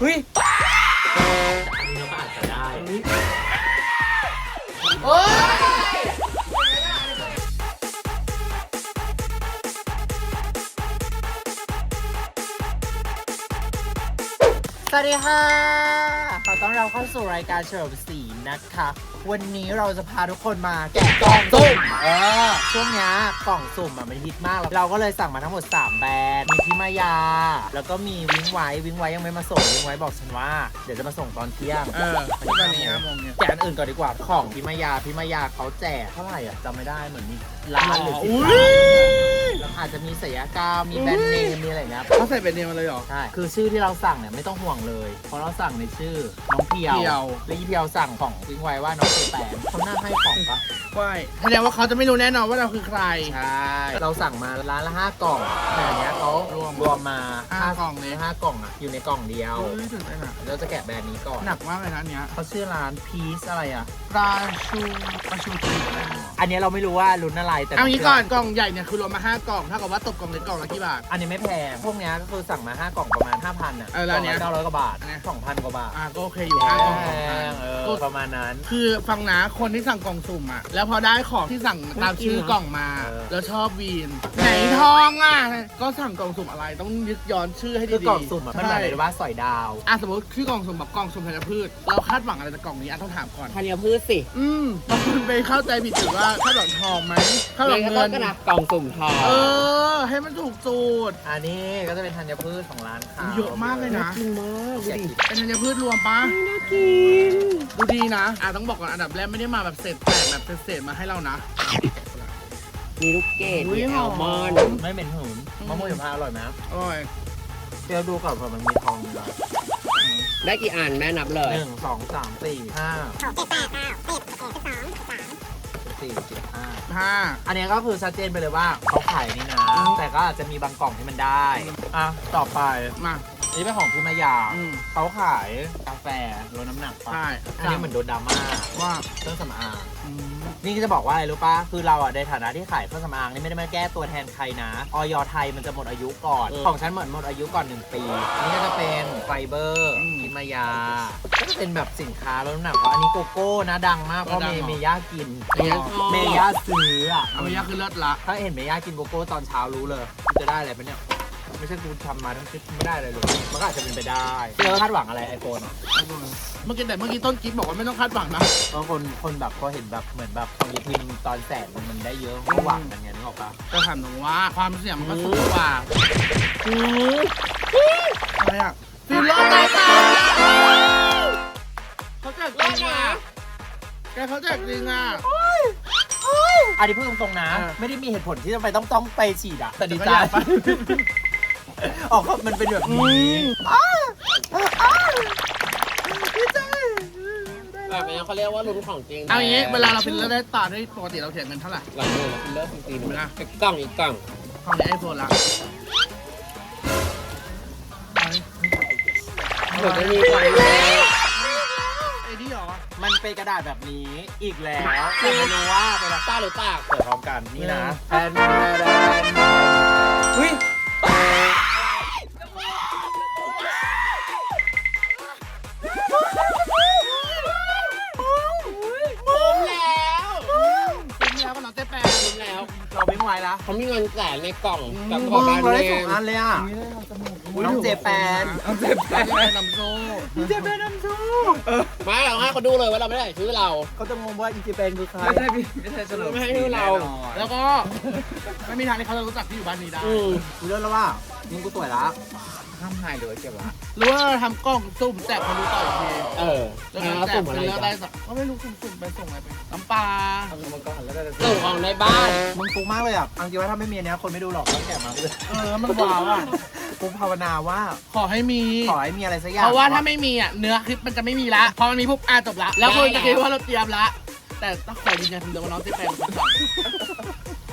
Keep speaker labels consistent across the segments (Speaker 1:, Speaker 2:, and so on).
Speaker 1: เฮ้ย
Speaker 2: อันนี้เราก็อาจจะได้
Speaker 1: โอ้ยสวัสดีค่ะ ขอต้อนรับเข้าสู่รายการเฉลิมศรีนะคะ วันนี้เราจะพาทุกคนมาแกะกล่องสุ่มเออช่วงเนี้ยกล่องสุ่มอะมันฮิตมาก เราก็เลยสั่งมาทั้งหมด 3 แบรนด์มีพิมายา แล้วก็มีวิงไว้วิงไว้ยังไม่มาส่งวิงไว้บอกฉันว่า เดี๋ยวจะมาส่งตอนเที่ยง
Speaker 3: เออตอนนี้ห้าโมงเนี่ย
Speaker 1: แจกอันอื่นก่อนดีกว่าของพิมายาพิมายาเขาแจกเท่าไหร่อะจำไม่ได้เหมือนมีล้านหรือสิบ
Speaker 3: อุ้
Speaker 1: ล้าน
Speaker 3: ย
Speaker 1: แล้ว อาจจะมีศัลยกรรมมีแบรนด์เนมมีอะไรอย่างเงี้ย
Speaker 3: เขาใส่เป็นเนมมาเลยเหรอ
Speaker 1: ใช่ คือชื่อที่เราสั่งเนี่ยไม่ต้องห่วงเลย เพราะเราสั่งในชื่อน้องเพียว
Speaker 3: เพียว
Speaker 1: และอีเพียวสั่งของทิ้งไว้ว่าน้องเจแปนเขาน่าให้ของปะ
Speaker 3: ว่ายแสดงว่าเขาจะไม่รู้แน่นอนว่าเราคือใคร
Speaker 1: ใช่ เราสั่งมาร้านละห้ากล่องแต่อันเนี้ยเขารวมรวมมา
Speaker 3: ห้ากล่องเลย
Speaker 1: ห้ากล่องอะอยู่ในกล่องเดียว
Speaker 3: เฮ้ยถึงได้หนัก
Speaker 1: เราจะแกะแบรนด์นี้ก่อน
Speaker 3: หนักมากเลยนะอันเนี้ย
Speaker 1: เขาชื่อร้านพีซอะไรอะ
Speaker 3: ปลาชูปลาชูตี
Speaker 1: อันเนี้ยเราไม่รู้ว่าลุ้นอะไรแต่
Speaker 3: เอางี้ก่อนกล่องใหญ่เนี่ยคือรวมมาห้ากล่องเท่ากับว่าตกกล่องเล็กกล่องละกี่บาท
Speaker 1: อันนี้ไม่แพง พวกเนี้ยก็คือสั่งมา 5 กล่องประมาณ 5,000อะ
Speaker 3: เออแล้วอันเนี้ย
Speaker 1: เก้าร้อยกว่าบาท
Speaker 3: อันเนี้ย
Speaker 1: สองพันกว่าบาท
Speaker 3: อ่าก็โอเคอยู่ห้ากล่อง
Speaker 1: แพ
Speaker 3: สองพัน
Speaker 1: งเออ
Speaker 3: ก็
Speaker 1: ประมาณนั้น
Speaker 3: คือฟังนะคนที่สั่งกล่องสุ่มอะแล้วพอได้ของที่สั่งตามชื่อกล่องมา
Speaker 1: เออ
Speaker 3: แล้วชอบวีนไหนทองอะก็สั่งกล่องสุ่มอะไรต้องยึดย้อนชื่อให้ดี
Speaker 1: คือ
Speaker 3: ๆ
Speaker 1: กล่องสุ่มอะมันหมายถึงว่าสอยดาว
Speaker 3: อะสมมติชื่อกล่องสุ่มแบบกล่องสุ่มธัญพืชเราคาดหวังอะไรจากกล่องนี้อะต้องถามก่อน
Speaker 4: ธัญพืชสิ
Speaker 3: อืมบางคนไปเข้าใจผิดถือว่าคาดหวังทองไหมคาดหวัง
Speaker 4: ก็
Speaker 3: เงิ
Speaker 4: ต้อง
Speaker 3: น
Speaker 4: กระดับกล่องสุ่มทอง
Speaker 3: เออ ให้มันถูกสูตร
Speaker 1: อันนี้ก็จะเป็นธัญพืชของร้านเขา
Speaker 3: เยอะมากเลยนะ
Speaker 4: กินมากดู
Speaker 1: อยาก
Speaker 4: ดิ
Speaker 1: กิน
Speaker 3: เป็นธัญพืชรวมปะ
Speaker 4: น่ากิน
Speaker 3: ดูดีนะ อะต้องบอกก่อนอันดับแรกไม่ได้มาแบบเศษแตกแบบเศษๆมาให้เรานะ
Speaker 4: มีลูกเกด
Speaker 3: อุ๊ย
Speaker 4: มี
Speaker 3: ห
Speaker 4: แอ
Speaker 3: อม
Speaker 4: ลมอนด์
Speaker 1: ไม่เหม็นหืนมะม่วงหิมพานต์อร่อยไหม
Speaker 3: อร่อย
Speaker 1: เดี๋ยวดูก่อนเผื่อมันมีทองอยู่แล้ว
Speaker 4: ได้กี่อันแม่นับเลย
Speaker 1: หนึ่งสองสามสี่ห้าสี่สิบ ห้า
Speaker 3: ห้า
Speaker 1: อันนี้ก็คือชัดเจนไปเลยว่าเขาขายนี่นะ แต่ก็อาจจะมีบางกล่องที่มันได้ อะ ต่อไป
Speaker 3: มา
Speaker 1: อันนี้เป็นของพิมายา
Speaker 3: อืม
Speaker 1: เขาขายกาแฟลดน้ำหนักปะ
Speaker 3: ใช่
Speaker 1: อันนี้เหมือนโดนดราม่า
Speaker 3: ว่า
Speaker 1: เครื่องสำอาง
Speaker 3: อืม
Speaker 1: นี่ก็จะบอกว่าอะไรรู้ปะคือเราอะในฐานะที่ขายเครื่องสำอางนี่ไม่ได้มาแก้ตัวแทนใครนะ ออยไทยมันจะหมดอายุก่อนของฉันเหมือนหมดอายุก่อน 1 ปี นี่ก็จะเป็นไฟเบอร์พิมายา ก็จะเป็นแบบสินค้าลดน้ำหนักเพราะอันนี้โกโก้นะดังมากเพราะเมย์เมย่ากิน
Speaker 4: เมย่าชอบ
Speaker 1: เมย่าซื้ออะ
Speaker 3: เอาไปยักคือเลิศละ
Speaker 1: ถ้าเห็นเมย่ากินโกโก้ตอนเช้ารู้เลยกูจะได้อะไรปะเนี่ย ไม่ใช่กูทำมาทั้งคลิปไม่ได้อะไรเลยมันก็อาจจะเป็นไปได้เชื่อคาดหวังอะไรไอโฟน
Speaker 3: เมื่อกี้แต่เมื่อกี้ต้นกิ๊บบอกว่าไม่ต้องคาดหวังนะ
Speaker 1: บางคนคนแบบพอเห็นแบบเหมือนแบบคอมพิวทีมตอนแสนมันได้เยอะก็หวังกันไงนึกออกปะ
Speaker 3: จะถามหนูว่าความเสี่ยงมันก็สูงกว่าอืออะไรอะฟิลเลอร์ไงตาเขาแจกจริงอะแกเขาแจกจริงอะ
Speaker 1: อันนี้พูดตรงๆนะ
Speaker 3: เออ
Speaker 1: ไม่ได้มีเหตุผลที่จะไปต้องต้องไปฉีดอะแต่ดีใจ
Speaker 3: แต่ก็อยากไป
Speaker 1: ออกมันเป็นแบบนี้
Speaker 4: แบบนี้เขาเรียกว่าลุ้นของจริง
Speaker 3: เอาอย่างงี้เวลาเราฟิลเลอร์ได้ตาได้ปกติเราเถียงกันเท่าไหร่
Speaker 4: หลังดูเราฟิลเลอร์จริง
Speaker 3: เห็นไหมล่ะ
Speaker 4: ๆอีกกล่องอีกกล่อง
Speaker 3: ของในไอโฟนละ
Speaker 4: เหมือนจะมีกล่องเลย
Speaker 3: ไอ้นี่เหรอ
Speaker 1: มันเป็นกระดาษแบบนี้อีกแล้วแต่ไม่รู้ว่าเป็นแบบ
Speaker 4: ตาหรือปาก
Speaker 1: เปิดพร้อมกันนี่นะ
Speaker 3: เอ
Speaker 1: แทนแทนแทนเฮ้ย
Speaker 3: เรา
Speaker 1: ไม่ไหวละ
Speaker 4: เขามีเงินแสนในกล่องกับ
Speaker 1: มึ
Speaker 4: ของ
Speaker 1: ง
Speaker 4: การ
Speaker 1: เราได้
Speaker 4: เงิ
Speaker 1: สอง
Speaker 4: น
Speaker 1: อันเลยอะน้องเจแปน
Speaker 3: น้องเจแปนนำโซ่
Speaker 1: เจแปนน้ำชู
Speaker 4: มาเราให้เขาดูเลยว่าเราไม่ได้ชื่อเรา
Speaker 1: เขาจะงงว่าอีเจแปนคือใคร
Speaker 5: ไม่ใช่พี่ไม่ใช่เฉลิม
Speaker 4: ไม่ให้ชื่อเรา
Speaker 3: แล้วก็ไม่มีทางที่เขาจะรู้จักที่อยู่บ้านนี้ได้
Speaker 4: อืม
Speaker 1: กูเลิกแล้วว่า มึงกูสวยละ
Speaker 5: ห้ามถ่ายหรือว่าเก็บละ
Speaker 3: หรือว่าเราทำกล้องซุ่มแจกคนรู้ต่ออีกที
Speaker 4: เออ
Speaker 3: แล้ว
Speaker 4: แล้ว
Speaker 3: ก็แจ
Speaker 4: สุ่
Speaker 3: ก
Speaker 4: ม
Speaker 3: ไป
Speaker 4: อะไร
Speaker 3: เลือก
Speaker 4: กั
Speaker 3: ได้
Speaker 4: น
Speaker 3: สักก็ไม่รู้สุ่มๆไปส่งอะไรไปน้ำปลา
Speaker 5: เอามาก่อนแล้วก็จะ
Speaker 4: ส่งของในบ้าน
Speaker 1: มึงฟุกมากเลยอะเอาจริงว่าถ้าไม่มีอันเนี้ยคนไม่ดูหรอกต้องแกะมาเลย
Speaker 3: เออมันว้าวอะ
Speaker 1: กูภาวนาว่า
Speaker 3: ขอให้มี
Speaker 1: ขอให้มีอะไรสักอย่าง
Speaker 3: เพราะว่าถ้าไม่มีอะเนื้อคลิปมันจะไม่มีละพอมันมีปุ๊บอะจบละแล้วคนจะคิดว่าเราเตรียมละ แต่ต้องขอยืนยันคำเดียวว่าน้องเจแปนเป็นคนสั่ง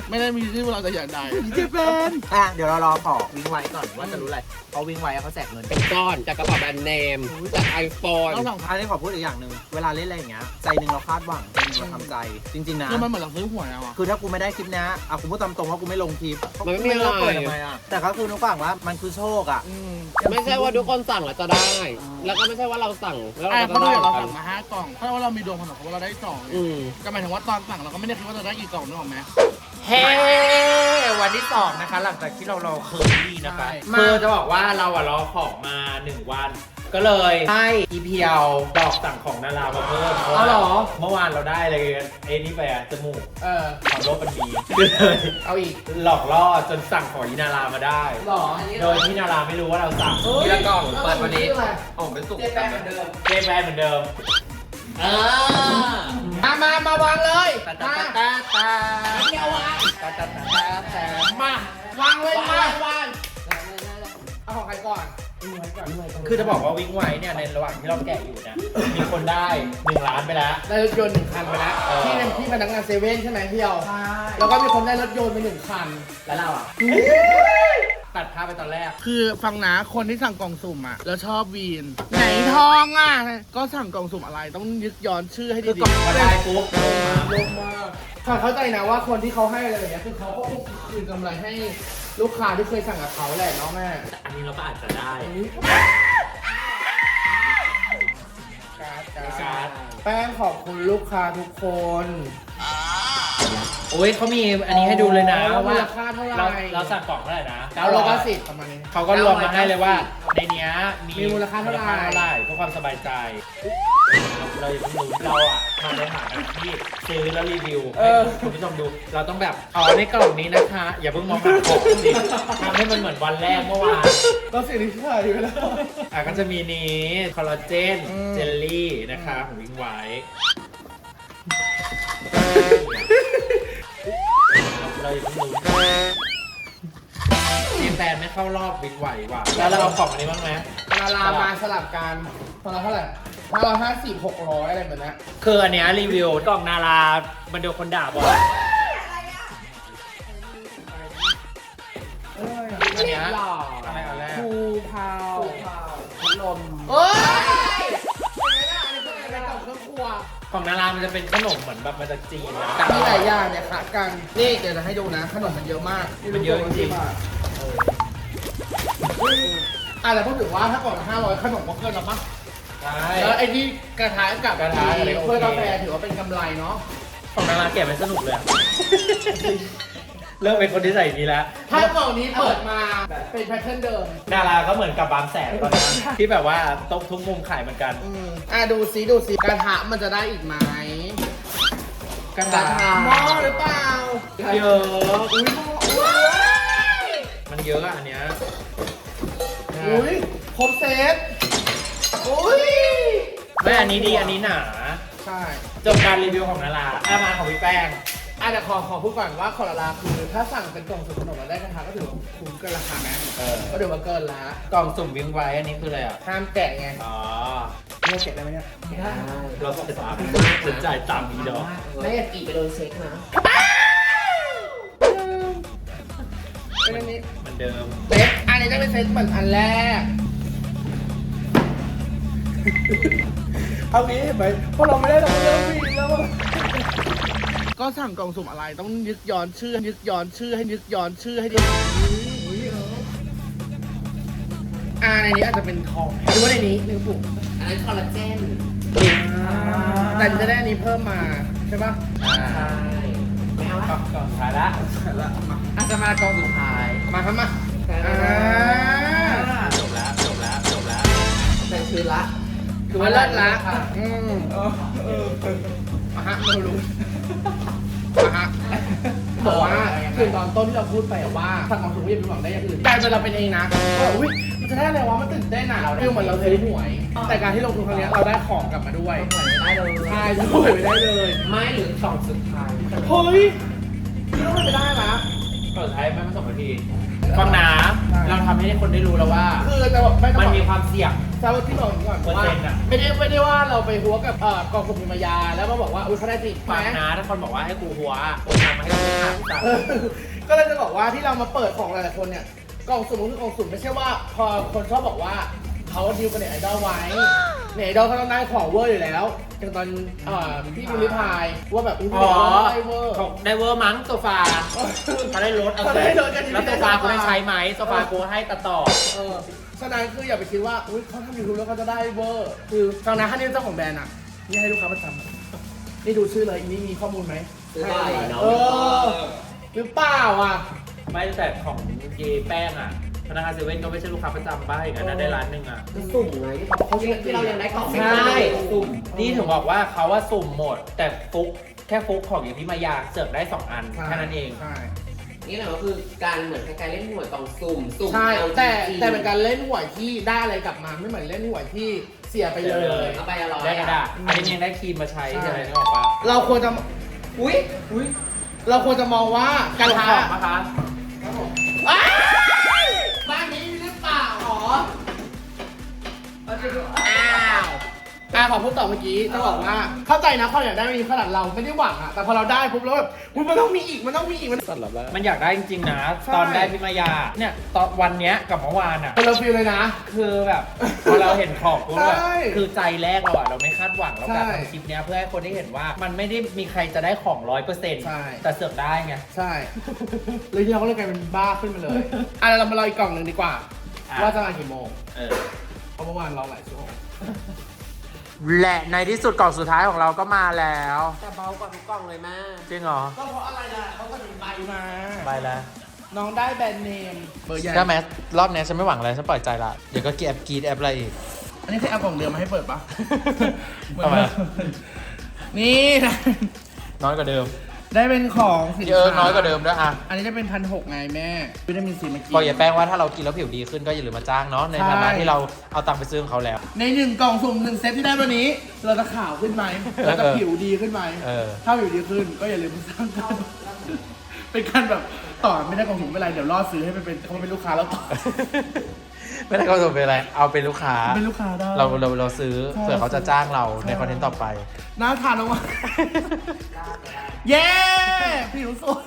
Speaker 3: ไม่ได้มีที่เราจะอยากได้
Speaker 1: เจแปนอะเดี๋ยวเรารอขอวิ่งไว้ก่อนว่าจะรู้อะไรเขาวิ่งไว้เขาแจกเงิน
Speaker 4: เป็นก้อนจากกระเป๋าแบรนด์เนมจากไอโฟน
Speaker 1: ต้องสองพันได้ขอพูดอีกอย่างหนึ่งเวลาเล่นอะไรอย่างเงี้ยใจหนึ่งเราคาดหวังใจหนึ่งเราทำใจ จริงๆนะ
Speaker 3: คือมันเหมือนเราซื้อหวยเอาอะ
Speaker 1: คือถ้ากูไม่ได้คลิปเนี้ยอะกูพูดตามตรงว่ากูไม่ลงคลิป
Speaker 4: มันไม่มีอะไร
Speaker 1: เปิดทำไมอะแต่ก็คือนุกฟังว่ามันคือโชคอะ
Speaker 3: อืม
Speaker 4: ไม่ใช่ว่าทุกคนสั่งแล้วจะได้ แล้วก็ไม่ใช่ว่าเราสั่งแล้ว
Speaker 3: อะ
Speaker 4: เรา
Speaker 3: เพ
Speaker 4: จะ
Speaker 3: ราะ
Speaker 4: ได้
Speaker 3: เรา
Speaker 4: เหมือนกั
Speaker 3: สั่
Speaker 4: น
Speaker 3: งมาห้ากล่องถ้าว่าเรามีดวงขนาดว่าเราได้สอง
Speaker 4: อืม
Speaker 3: ก็หมายถึงว่าตอนสั่งเราก็ไม่ได้คิดว่าจะได้กี่กล่องนึกออกไหม
Speaker 1: เฮ้ วันที่สองนะคะ หลังจากที่เรารอเคอรี่นะคะ
Speaker 3: ใช่
Speaker 1: คือจะบอกว่าเราอะรอของมาหนึ่งวัน ก็เลยให้อีพีเอบอกสั่งของนารามาเพิ่มเพราะว่า
Speaker 3: เอาเหรอ
Speaker 1: เมื่อวานเราได้เลยเอ้นี่ไปอะจมูก
Speaker 3: เออ
Speaker 1: ความโลภมันดีก็เลย
Speaker 3: เอาอีก
Speaker 1: หลอกล่อจนสั่งของอีนารามาได้
Speaker 3: หรอ
Speaker 1: โดยที่นาราไม่รู้ว่าเราสั่ง
Speaker 5: ทีละกล่องเปิดวันนี้
Speaker 3: ชื่ออะไร
Speaker 5: ออกเป็นสุก
Speaker 3: เจ๊แป้งเหมือนเดิม
Speaker 1: เจแปนเหมือนเดิม
Speaker 4: เออ
Speaker 3: มามามาวางเลย
Speaker 1: ตาตา
Speaker 3: มา
Speaker 1: ตาตา
Speaker 3: เดี๋ยววาง
Speaker 1: ตาตาตาตามา
Speaker 3: วางเลยมาวางเอาของใครก่อน
Speaker 1: คือจะบอกว่าวิ่งไวเนี่ยในระหว่างที่เราแกะอยู่เนี่ยมีคนได้หนึ่งล้านไปแล้ว
Speaker 3: ได้รถยนต์หนึ่งคันไปแล้ว ที่เป็นที่พนักงานเซเว่นใช่ไหมพี่เอาแล้วก็มีคนได้รถยนต์ไปหนึ่งคัน
Speaker 1: แล้วเราอะ ตัดภาพไปตอนแรก
Speaker 3: คือฟังนะคนที่สั่งกล่องสุ่มอะ แล้วชอบวีน ไหนทองอะ ก็สั่งกล่องสุ่มอะไรต้องยึกย้อนชื่อให้
Speaker 1: คือ
Speaker 3: ดี
Speaker 1: ก่อนมาได้ปุ๊บ
Speaker 3: ลงมาค่ะเข้าใจนะว่าคนที่เขาให้อะไรอย่างเงี้ยคือเขาก็คืนกำไรให้ลูกค้าที่เคยสั่งกับเขาแหละเนาะแม่
Speaker 2: อันนี้เราก็อาจจะได้
Speaker 3: การ์ด
Speaker 1: การ์ด
Speaker 3: แป้งขอบคุณลูกค้าทุกคน
Speaker 1: โอ้ยเขามีอันนี้ให้ดูเลยนะ
Speaker 3: อ๋อ
Speaker 1: ว่า
Speaker 3: มูลค่าเท่าไหร่
Speaker 1: เราเราสั่งกล่องเท่าไหร่นะ
Speaker 3: เก้าร้อยเก้าสิบประมาณนี้
Speaker 1: เขาก็รวมมาให้เลยว่า ในเนี้ยมี
Speaker 3: มีมูลค่าเท่าไหร่
Speaker 1: มูลค่เท่าไหร่เพื่อความสบายใจ เราอย่าเพิ่งรู้เราอะมาในฐานะที่ซื้อแล้วรีวิวให้คุณผู้ชมดู เราต้องแบบอ๋อในกล่องนี้นะคะ อย่าเพิ่งมองหาของสิทำให้มันเหมือนวันแรกเมื่อวาน
Speaker 3: ก็สิ่งที่ถ่ายไปแล้ว
Speaker 1: อะก็จะมีนี้คอลลาเจน
Speaker 3: อืม
Speaker 1: เจลลี่นะคะของวิงไว้เเข้ารอบวิงไหวว่ะแล้วเราเอาของอันนี้บ้างไหม
Speaker 3: นารามาสลับกันตอนละเท่าไหร่ห้าร้อยห้าสิบหกร้อยอะไรแบบนี้
Speaker 1: คืออันเนี้ยรีวิวกล่องนารา มันโดนคนด่าบ่อยอันเนี้ยอะไรอันแรก
Speaker 3: ภูพาว
Speaker 1: พัดลม
Speaker 3: เอ้ยอันนี้เป็นอะไรกล่องเครื่องครัว
Speaker 1: ของนารามันจะเป็นขนมเหมือนแบบมาจากจีนนะ
Speaker 3: มีหลายอย่างเนี่ยค่ะกัน นี่เดี๋ยวจะให้ดูนะ ขนมมันเยอะมาก
Speaker 1: มันเยอะจริง
Speaker 3: อะแต่พูดถึงว่าถ้ากล่องละห้าร้อยขนมก็เกินแล้วปะ
Speaker 1: ใช่
Speaker 3: แล้วไอ้ที่กระทะกับ
Speaker 1: กระทะอะไรโอเค
Speaker 3: ถ้วยกาแฟถือว่าเป็นกำไรเนาะ
Speaker 1: ของนาราแกะมันสนุกเลยอะ เริ่มเป็นคนที่ใส่นี้แล้ว
Speaker 3: ถ้ากล่องนี้เปิดมาเป็นแพทเทิร์นเดิม
Speaker 1: นาราก็เหมือนกับบางแสนตอนนั้นที่แบบว่าตกทุกมุมขายเหมือนกัน
Speaker 3: อืมอะดูซิดูซิกระทะมันจะได้อีกไหม
Speaker 1: กระ
Speaker 3: กระ
Speaker 1: ทะ
Speaker 3: ทะ หม้อหรือเปล่า
Speaker 1: เยอะ
Speaker 3: อุ้ยหม้ออุ้ย
Speaker 1: มันเยอะอะอันเนี้ย
Speaker 3: อุ้ยครบเซตอุ้ย
Speaker 1: ไม่อันนี้ดีอันนี้หนา
Speaker 3: ใช่
Speaker 1: จบการรีวิวของนาราอามาของพี่แป้ง
Speaker 3: อะเดี๋ยวขอขอพูดก่อนว่าคอร์ลาคือถ้าสั่งเป็นกล่องสุ่มขนมมาได้กระทะก็ถือว่าคุ้มเกินราคาไหม
Speaker 1: เออ
Speaker 3: ก็ถือว่าเกินละ
Speaker 1: กล่องสุ่มวิงไว้อันนี้คืออะไรอะ
Speaker 3: ห้ามแกะไง
Speaker 1: อ๋อ
Speaker 3: เนี่ยแกะได้ไหมเนี่ย
Speaker 1: เราต้องจ่ายจะจ่ายตามอีดอก
Speaker 4: ไม่อยากกี่ไปโดนเช็คนะ
Speaker 3: เป็นอันนี้
Speaker 1: เหมือนเดิม
Speaker 3: เซตอั นนี้จะเป็นเซตเหมือนอันแรก เอางี้เห็นไหมเพราะเราไม่ได้เราเริ่มวีแล้วก็สั่งกล่องสุ่มอะไรต้องยึกย้อนชื่อยึกย้อนชื่อให้ยึกย้อนชื่อให้ดีอ่าในนี้อาจจะเป็นทองหรือว่าในนี้หนึ่งปุ่ม
Speaker 4: อันนั้นคอลลาเจน
Speaker 3: แต่จะได้อันนี้เพิ่มมาใช่ปะ
Speaker 1: อ่า
Speaker 4: ไม่เอา
Speaker 1: กล่องกล่องขายละ
Speaker 5: อาจจะมากองสุดท้าย
Speaker 3: มาครับมา อ่า
Speaker 1: จบแล้วจบแล้วจบแล้ว
Speaker 4: แต่คือละ
Speaker 3: คือว่าเลิศละอืมมาฮะมาลุงมาฮะบอกว่าคือตอนต้นที่เราพูดไปอะว่าสั่งของสูงอย่าไปหวังได้อย่างอื่นกลายเป็นเราเป็นเองนะว่าอุ้ยมันจะได้อะไรวะมันตื่นเต้นอะฟีลเหมือนเราซื้อหวย แต่การที่ลงทุนครั้งนี้เราได้ของกลับมาด้วย
Speaker 4: ได้เลย
Speaker 3: ใช่จะหวยไม่ได้เลย
Speaker 4: ไม่หรือกล่องสุดท้าย
Speaker 3: เฮ้ยพี่ต้องไปได้นะ
Speaker 1: กล่องสุดท้ายไม่มาส่งมาที
Speaker 3: น
Speaker 1: ฟังนะเราทำให้คนได้รู้แล้วว่า
Speaker 3: คือจะบอกไม่ต้อง
Speaker 1: มัน
Speaker 3: บอก
Speaker 1: มีความเสี่ยง
Speaker 3: ทราบว่าที่บอกอย่างนี้ก่อน
Speaker 1: เปอร์
Speaker 3: ว่า
Speaker 1: เซ็นต์อะ
Speaker 3: ไม่ได้ไม่ได้ว่าเราไปหัวกับเอ่อกองคุมพิมายา แล้วมาบอกว่าอุ้ยเขาได้จริงไหม
Speaker 1: ฟังนะถ้าคนบอกว่าให้กูหัวคนทำมาให้กูทำจ้ะ
Speaker 3: เออก็เลยจะบอกว่าที่เรามาเปิดของหลายๆคนเนี่ยกล่องสุ่มก็คือกล่องสุ่มไม่ใช่ว่า พอคนชอบบอกว่าเขาดิวกับเน็ตไอดอลไว้ เน็ตไอดอลเขาต้องได้ของเวอร์อยู่แล้วอย่างตอนเอ่อที่ดูริพายว่าแบบพี่
Speaker 1: อ๋อ
Speaker 3: ได้เวอร์
Speaker 1: ของได้เวอร์มั้งโซฟาเขาได้รถเอา
Speaker 3: เขาได้รถกัน
Speaker 1: แล้วโซฟากูได้ใช้ไหมโซฟากูให้ตัดต่อ
Speaker 3: เออฉะนั้นคืออย่าไปคิดว่าอุ้ยเขาทำยูทูบแล้วเขาจะได้เวอร์ คือฟังนะถ้านี่เจ้าของแบรนด์อะนี่ให้ลูกค้าประจำนี่ดูชื่อเลยอันนี้มีข้อมูลไหม
Speaker 2: ซื้อได้เนาะ
Speaker 3: เออหรือเปล่าอะ
Speaker 1: ไม่แต่ของเยแป้งอะ พนักงานเซเว่นก็ไม่ใช่ลูกค้าประจำป้าอย่างนั้นนะได้ร้านหนึ่งอะ
Speaker 2: สุ่มไงที่เขาเขาที่เรายังได้กล่อง
Speaker 1: ใช่
Speaker 2: สุ่ม
Speaker 1: นี่ถึงบอกว่าเขาว่าสุ่มหมด แต่ฟุกแค่ฟุกของอย่างที่มายาเสือกได้สองอันแค่นั้นเอง
Speaker 3: ใช่
Speaker 2: นี่แหละก็คือการเหมือนคล้ายๆเล่นหวยกล่องสุ่มสุ่ม
Speaker 3: ใช่
Speaker 2: เอา
Speaker 3: แต่
Speaker 2: จริงๆ
Speaker 3: แต่เป็นการเล่นหวยที่ได้อะไรกลับมาไม่เหมือนเล่นหวยที่เสียไปเลย
Speaker 2: เอาไปอร่อย
Speaker 1: ได้กระดาษอันนี้ยังได้ครีมมาใช้
Speaker 3: ใช่
Speaker 1: ใช่ไหมนึกออกปะ
Speaker 3: เราควรจะ
Speaker 2: อุ้ยอุ้ย
Speaker 3: เราควรจะมองว่าการ
Speaker 1: ส่ง
Speaker 3: ค้า
Speaker 1: ของปะคะ
Speaker 3: อ้าวอะขอพูดต่อเมื่อกี้จะบอกว่า เข้าใจนะความอยากได้ไม่มีขนาดเราไม่ได้หวังอะแต่พอเราได้ปุ๊บแล้วแบบอุ๊ยมันต้องมีอีกมันต้องมีอีกมัน
Speaker 4: สัตว์หลับแล้ว
Speaker 1: มันอยากได้จริงๆนะ
Speaker 3: ใช่
Speaker 1: ตอนได้พี่มายาเนี่ยตอนวันเนี้ยกับเมื่อวานอะ
Speaker 3: คนละฟิลเลยนะ
Speaker 1: คือแบบพอเราเห็นของปุ๊บแบบ
Speaker 3: ใช่
Speaker 1: คือใจแรกเราอะเราไม่คาดหวังเราการ
Speaker 3: ใช่
Speaker 1: ทำคลิปเนี้ยเพื่อให้คนได้เห็นว่า มันไม่ได้มีใครจะได้ของร้อยเปอร์เซ็นต์
Speaker 3: ใช่
Speaker 1: แต่เสือกได้ไง
Speaker 3: ใช่เลยที่เราก็เลยกลายเป็นบ้าขึ้นมาเลยอะเรามารออีกกล่องหนึ่งดีกว่า
Speaker 1: อะ
Speaker 3: ว่าจะมากี่โมง
Speaker 1: เออ
Speaker 3: เพ ราะเมื่อวานรอหลายชั่วโมง
Speaker 1: และในที่สุดกล่องสุดท้ายของเราก็มาแล้ว
Speaker 2: แต่เบากว่าทุกกล่องเลยแม่
Speaker 1: จริงเหรอ
Speaker 3: ก็เพราะอะไรล่ะเขาก็ถึงใบมา
Speaker 1: ไปแล้ว
Speaker 3: น้องได้แบรนด์เนมเบอร์ใหญ่
Speaker 1: ก็แม้รอบเนี้ยฉันไม่หวังอะไรฉันปล่อยใจละเดี๋ยวก็กีแอปกีดแอปอะไรอีก
Speaker 3: อันนี้คือแอปของเดิมมาให้เปิดปะ
Speaker 1: ทำไม
Speaker 3: นี่นะ
Speaker 1: น้อยกว่าเดิม
Speaker 3: ได้เป็นของสิน
Speaker 1: เยอะ
Speaker 3: ค้า
Speaker 1: น้อยกว่าเดิมด้วยอะ
Speaker 3: อันนี้จะเป็นพันหกไงแม่วิตามินซีมากิน
Speaker 1: บอกอย่าแป้งว่าถ้าเรากินแล้วผิวดีขึ้นก็อย่าลืมมาจ้างเนาะในฐานะ
Speaker 3: ใช่
Speaker 1: ที่เราเอาตังค์ไปซื้อของเขาแล้ว
Speaker 3: ในหนึ่งกล่องสุ่มหนึ่งเซตที่ได้วันนี้ เราจะขาวขึ้นไหมเราจะ
Speaker 1: เออ
Speaker 3: ผิวดีขึ้นไหม
Speaker 1: เออ
Speaker 3: ถ้าผิวดีขึ้นก็อย่าลืมมาสร้างกันเป็นการแบบต่อไม่ได้กล่องสุ่มไม่เป็นไรเดี๋ยวรอซื้อให้มันเป็นเขาเป็นลูกค้าแล้วต่อ
Speaker 1: ไม่ได้ก็จะเป็นอะไร เอาเป็นลูกค้า
Speaker 3: เป็นลูกค้าได้
Speaker 1: เราเราเราซื้อ
Speaker 3: ใช่
Speaker 1: เผื่อเขาจะจ้างเราใน
Speaker 3: ใช่
Speaker 1: คอนเทนต์ต่อไป
Speaker 3: น่าทานมากๆเย้ผิวสวย